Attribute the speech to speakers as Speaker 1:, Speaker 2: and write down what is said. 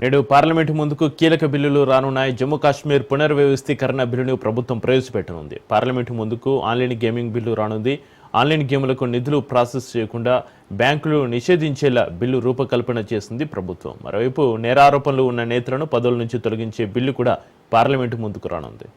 Speaker 1: నేడు పార్లమెంటు ముందుకు కీలక బిల్లులు రానున్నాయి. జమ్మూ కాశ్మీర్ పునర్వ్యవస్థీకరణ బిల్లును ప్రభుత్వం ప్రవేశపెట్టనుంది. పార్లమెంటు ముందుకు ఆన్లైన్ గేమింగ్ బిల్లు రానుంది. ఆన్లైన్ గేములకు నిధులు ప్రాసెస్ చేయకుండా బ్యాంకులు నిషేధించేలా బిల్లు రూపకల్పన చేసింది ప్రభుత్వం. మరోవైపు నేరారోపణలు ఉన్న నేతలను పదవుల నుంచి తొలగించే బిల్లు కూడా పార్లమెంటు ముందుకు రానుంది.